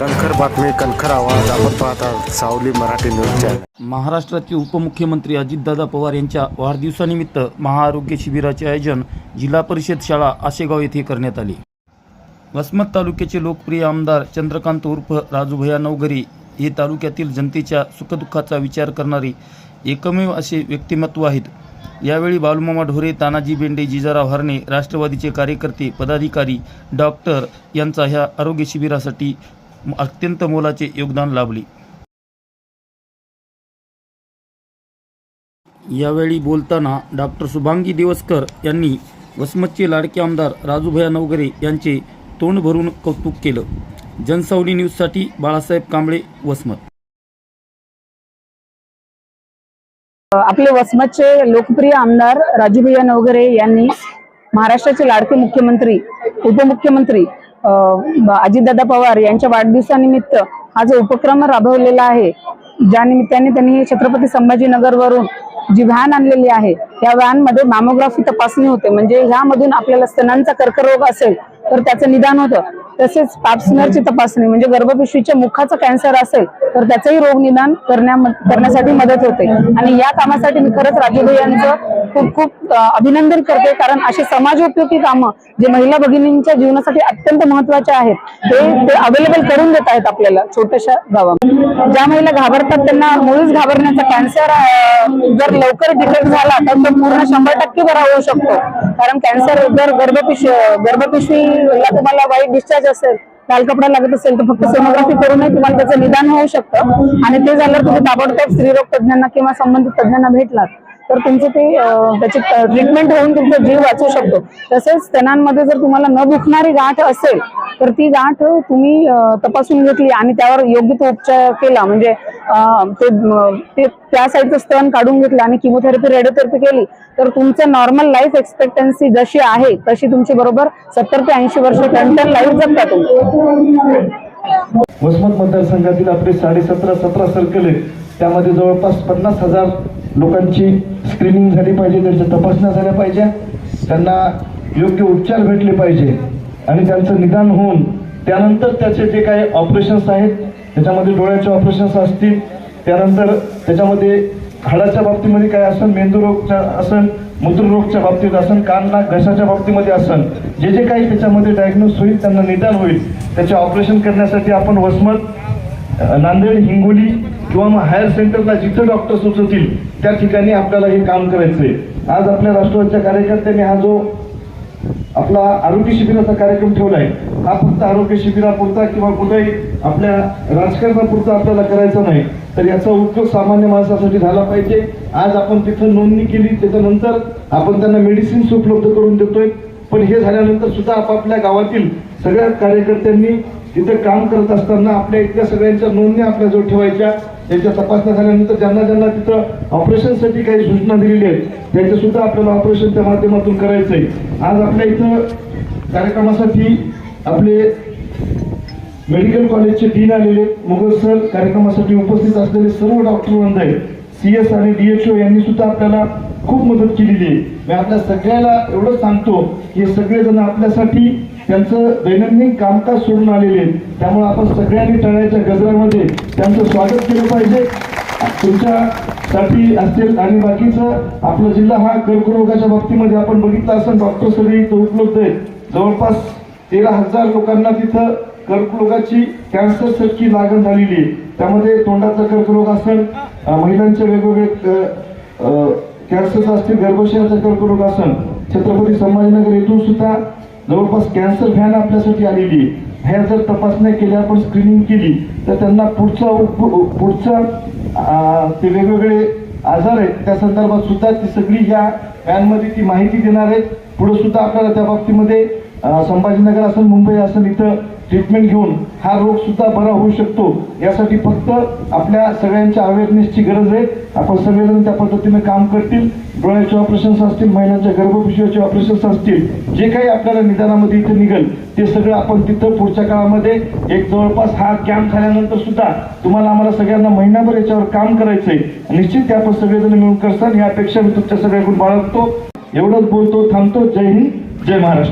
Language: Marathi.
कणखर बातमी कणखर आवाज. आपण पाहता सावली मराठी न्यूज चॅनल महाराष्ट्राचे उपमुख्यमंत्री अजितदादा पवार यांच्या वाढदिवसानिमित्त महाआरोग्य शिबिराचे आयोजन जिल्हा परिषद शाळा आशेगाव येथे करण्यात आले. वसमत तालुक्याचे लोकप्रिय आमदार चंद्रकांत उर्फ राजूभया नवघरे हे तालुक्यातील जनतेच्या सुखदुःखाचा विचार करणारे एकमेव असे व्यक्तिमत्व आहेत. यावेळी बालुमामा ढोरे तानाजी बेंडे जिजाराव हरणे राष्ट्रवादीचे कार्यकर्ते पदाधिकारी डॉक्टर यांचा ह्या आरोग्य शिबिरासाठी अत्यंत मोलाचे योगदान लाभले. यावेळी बोलताना डॉक्टर शुभांगी दिवसकर यांनी वसमतचे लाडके आमदार राजूभया नवगरे यांचे तोंड भरून कौतुक केलं. जनसावली न्यूजसाठी बाळासाहेब कांबळे वसमत. आपले वसमतचे लोकप्रिय आमदार राजूभैया नवघरे यांनी महाराष्ट्राचे लाडके मुख्यमंत्री उपमुख्यमंत्री अजितदादा पवार यांच्या वाढदिवसानिमित्त हा जो उपक्रम राबवलेला आहे ज्या निमित्ताने त्यांनी छत्रपती संभाजीनगरवरून जी व्हॅन आणलेली आहे या व्हॅनमध्ये मॅमोग्राफी तपासणी होते. म्हणजे ह्यामधून आपल्याला स्तनांचा कर्करोग असेल तर त्याचं निदान होतं. तसेच पाप्सनरची तपासणी म्हणजे गर्भपिशवीच्या मुखाचा कॅन्सर असेल तर त्याचंही रोग निदान करण्या करण्यासाठी मदत होते. आणि या कामासाठी मी खरंच राजूभाई यांचं खूप खूप अभिनंदन करते. कारण अशी समाजोपयोगी कामं जे महिला भगिनींच्या जीवनासाठी अत्यंत महत्त्वाचे आहेत ते ते अवेलेबल करून देत आहेत आपल्याला छोट्याशा गावामध्ये. ज्या महिला घाबरतात त्यांना मुळीच घाबरण्याचा कॅन्सर जर लवकर डिटेक्ट झाला तर तो पूर्ण शंभर टक्के बरा होऊ शकतो. कारण कॅन्सर जर गर्भपिशवी गर्भपिशवीला तुम्हाला वाईट डिस्चार्ज असेल लाल कपडा लागत असेल तर फक्त सोनोग्राफी करूनही तुम्हाला त्याचं निदान होऊ शकतं. आणि ते झाल्यावर तुम्ही ताबडतोब स्त्रीरोग तज्ञांना किंवा संबंधित तज्ञांना भेटलात तर तुमचं ते त्याची ट्रीटमेंट होऊन तुमचा जीव वाचू शकतो. तसेच स्तनांमध्ये जर तुम्हाला न दुखणारी गाठ असेल तर ती गाठ तुम्ही तपासून घेतली आणि त्यावर योग्य तो उपचार केला. म्हणजे ते ते त्या साईडचं स्तन काढून घेतलं आणि किमोथेरपी रेडिओथेरपी केली तर तुमचं नॉर्मल लाईफ एक्सपेक्टन्सी जशी आहे तशी तुमची बरोबर सत्तर ते ऐंशी वर्ष टंटन लाईफ जगता तुम्ही. वसमत मतदारसंघातील आपले साडे सतरा सतरा सर्कल आहेत. त्यामध्ये जवळपास पन्नास हजार लोकांची स्क्रीनिंग झाली पाहिजे त्यांच्या तपासण्या झाल्या पाहिजे त्यांना योग्य उपचार भेटले पाहिजे. आणि त्यांचं निदान होऊन त्यानंतर त्याचे जे काही ऑपरेशन्स आहेत त्याच्यामध्ये डोळ्याचे ऑपरेशन्स असतील त्यानंतर त्याच्यामध्ये हाडाच्या बाबतीमध्ये काय असेल मेंदू रोगच्या असेल मूत्ररोगच्या बाबतीत असेल कान नाक घशाच्या बाबतीमध्ये असेल जे जे काही त्याच्यामध्ये डायग्नोस होईल त्यांना निदान होईल. त्याचे ऑपरेशन करण्यासाठी आपण वसमत नांदेड हिंगोली किंवा मग हायर सेंटरला जिथं डॉक्टर सुचवतील त्या ठिकाणी आपल्याला हे काम करायचंय. आज आपल्या राष्ट्रवादीच्या कार्यकर्त्यांनी हा जो आपला आरोग्य शिबिराचा कार्यक्रम ठेवलाय. हा फक्त आरोग्य शिबिरापुरता किंवा कुठेही आपल्या राजकारणापुरता आपल्याला करायचा नाही तर याचा उपयोग सामान्य माणसासाठी झाला पाहिजे. आज आपण तिथं नोंदणी केली त्याच्यानंतर आपण त्यांना मेडिसिन्स उपलब्ध करून देतोय. पण हे झाल्यानंतर सुद्धा आपापल्या गावातील सगळ्या कार्यकर्त्यांनी तिथं काम करत असताना आपल्या इथल्या सगळ्यांच्या नोंदणी आपल्याजवळ ठेवायच्या. त्यांच्या तपासण्या झाल्यानंतर ज्यांना ज्यांना तिथं ऑपरेशनसाठी काही सूचना दिलेल्या आहेत त्यांचं सुद्धा आपल्याला ऑपरेशनच्या माध्यमातून करायचं आहे. आज आपल्या इथं कार्यक्रमासाठी आपले मेडिकल कॉलेजचे डीन आलेले मुघल सर कार्यक्रमासाठी उपस्थित असलेले सर्व डॉक्टर वृंद आहेत. सी एस आणि डीएचओ यांनी सुद्धा आपल्याला खूप मदत केलेली आहे. मी आपल्या सगळ्याला एवढं सांगतो की सगळेजण आपल्यासाठी त्यांचं दैनंदिन कामकाज सोडून आलेले त्यामुळे आपण सगळ्यांनी तळ्याच्या गजरामध्ये त्यांचं स्वागत केलं पाहिजे. तुमच्यासाठी असेल आणि बाकीचं आपला जिल्हा हा कर्करोगाच्या बाबतीमध्ये आपण बघितलं असेल. डॉक्टर सगळी इथं उपलब्ध आहे जवळपास तेरा हजार लोकांना तिथं कर्करोगाची कॅन्सर सारखी लागण झालेली आहे. त्यामध्ये तोंडाचा कर्करोग असेल महिलांचे वेगवेगळे कॅन्सर असतील गर्भाशयाचा कर्करोग असेल. छत्रपती संभाजीनगर येथून सुद्धा जवळपास कॅन्सर व्हॅन आपल्यासाठी आलेली आहे. ह्या जर तपासण्या केल्या आपण स्क्रीनिंग केली तर त्यांना पुढचा पुढचा ते वेगवेगळे आजार आहेत. त्या संदर्भात सुद्धा ती सगळी ह्या व्हॅनमध्ये ती माहिती देणार आहेत. पुढे सुद्धा आपल्याला त्या बाबतीमध्ये संभाजीनगर असेल मुंबई असेल इथं ट्रीटमेंट घेऊन हा रोग सुद्धा बरा होऊ शकतो. यासाठी फक्त आपल्या सगळ्यांच्या अवेअरनेसची गरज आहे. आपण सगळेजण त्या पद्धतीने काम करतील. डोळ्याचे ऑपरेशन्स असतील महिलांच्या गर्भपिशवीचे ऑपरेशन्स असतील. जे काही आपल्याला निदानामध्ये इथे निघेल ते सगळं आपण तिथं पुढच्या काळामध्ये एक जवळपास हा कॅम्प झाल्यानंतर सुद्धा तुम्हाला आम्हाला सगळ्यांना महिनाभर याच्यावर काम करायचंय. निश्चित ते आपण सगळेजण मिळून करसान यापेक्षा मी तुमच्या सगळ्याकडून बाळगतो. एवढंच बोलतो थांबतो. जय हिंद जय महाराष्ट्र.